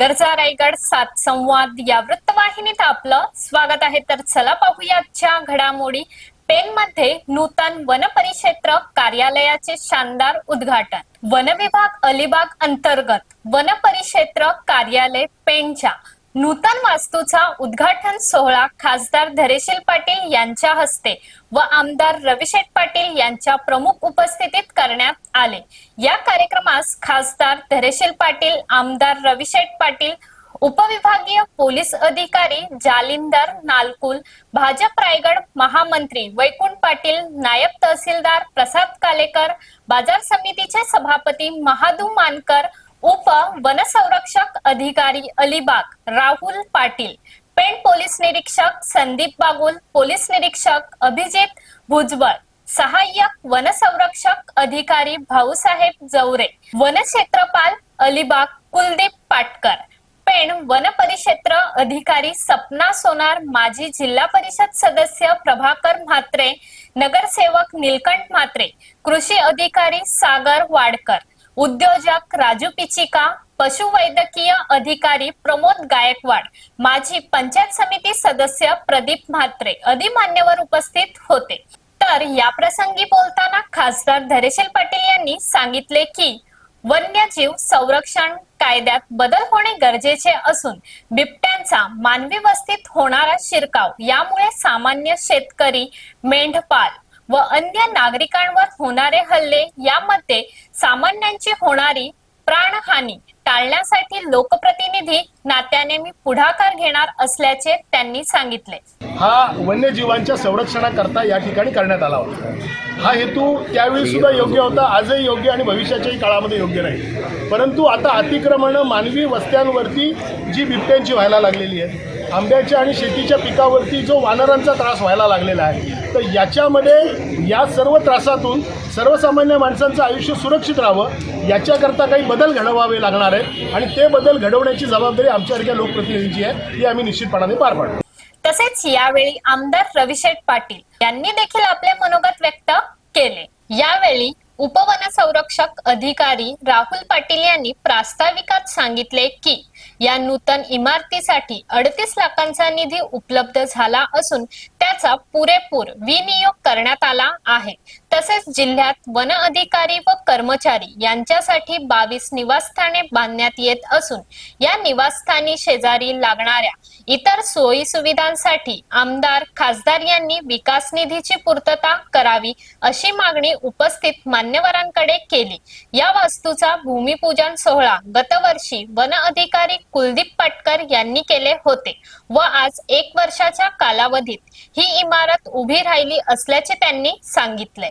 गरजा रायगड सात संवाद या वृत्तवाहिनीत आपलं स्वागत आहे. तर चला पाहूया आजच्या घडामोडी. पेन मध्ये नूतन वन परिक्षेत्र कार्यालयाचे शानदार उद्घाटन. वन विभाग अलिबाग अंतर्गत वन परिक्षेत्र कार्यालय पेनच्या नूतन वास्तूचा उद्घाटन सोहळा खासदार धरेशील पाटील यांच्या हस्ते व आमदार रविशेठ पाटील यांच्या प्रमुख उपस्थितीत करण्यात आले. या कार्यक्रमास खासदार धरेशील पाटील आमदार रविशेठ पाटील उपविभागीय पोलीस अधिकारी जालिंदर नालकुल भाजप रायगड महामंत्री वैकुंठ पाटील नायब तहसीलदार प्रसाद कालेकर बाजार समितीचे सभापती महादू मानकर उप वनसंरक्षक अधिकारी अलिबाग राहुल पाटील पेण पोलीस निरीक्षक संदीप बागुल पोलीस निरीक्षक अभिजित भुजबळ सहाय्यक वनसंरक्षक अधिकारी भाऊसाहेब जवरे वनक्षेत्रपाल अलिबाग कुलदीप पाटकर पेण वन परिक्षेत्र अधिकारी सपना सोनार माजी जिल्हा परिषद सदस्य प्रभाकर म्हात्रे नगरसेवक निलकंठ म्हात्रे कृषी अधिकारी सागर वाडकर. उद्योजक राजू पिचिका पशुवैद्यकीय अधिकारी प्रमोद गायकवाड माजी पंचायत समिती सदस्य प्रदीप म्हात्रे आदी मान्यवर उपस्थित होते. तर या प्रसंगी बोलताना खासदार धरेशील पाटील यांनी सांगितले की वन्यजीव संरक्षण कायद्यात बदल होणे गरजेचे असून बिबट्यांचा मानवी वस्तीत होणारा शिरकाव यामुळे सामान्य शेतकरी मेंढपाल व अन्य नागरिकांवर होणारे हल्ले यामध्ये सामान्यांची होणारी प्राणहानी टाळण्यासाठी लोकप्रतिनिधी नात्याने मी पुढाकार घेणार असल्याचे त्यांनी सांगितले. हा वन्यजीवांच्या संरक्षणाकरता या ठिकाणी करण्यात आला होता. हा हेतू त्यावेळी सुद्धा योग्य होता आजही योग्य आणि भविष्याच्याही काळामध्ये योग्य नाही. परंतु आता अतिक्रमणं मानवी वस्त्यांवरती जी बिबट्यांची व्हायला लागलेली आहे आंब्याच्या आणि शेतीच्या पिकावरती जो वानरांचा त्रास व्हायला लागलेला आहे तर याच्यामध्ये या सर्व त्रासातून सर्वसामान्य माणसांचं आयुष्य सुरक्षित राहावं याच्याकरता काही बदल घडवावे लागणार आहेत आणि ते बदल घडवण्याची जबाबदारी आमच्यासारख्या लोकप्रतिनिधींची आहे ती आम्ही निश्चितपणाने पार पाडू तसेच यावेळी आमदार रविशेठ पाटील यांनी देखील आपले मनोगत व्यक्त केले. यावेळी उपवन संरक्षक अधिकारी राहुल पाटील यांनी प्रास्ताविकात सांगितले की या नूतन इमारतीसाठी अडतीस लाखांचा निधी उपलब्ध झाला असून त्याचा पुरेपूर विनियोग करण्यात आला आहे. तसेच जिल्ह्यात वन अधिकारी व कर्मचारी यांच्यासाठी बावीस निवासस्थाने बांधण्यात येत असून या निवासस्थानी शेजारी लागणाऱ्या इतर सोयी सुविधांसाठी आमदार खासदार यांनी विकास निधीची पूर्तता करावी अशी मागणी उपस्थित मान्यवरांकडे केली. या वास्तूचा भूमिपूजन सोहळा गतवर्षी वन अधिकारी कुलदीप पाटकर यांनी केले होते व आज एक वर्षाच्या कालावधीत ही इमारत उभी राहिली असल्याचे त्यांनी सांगितले.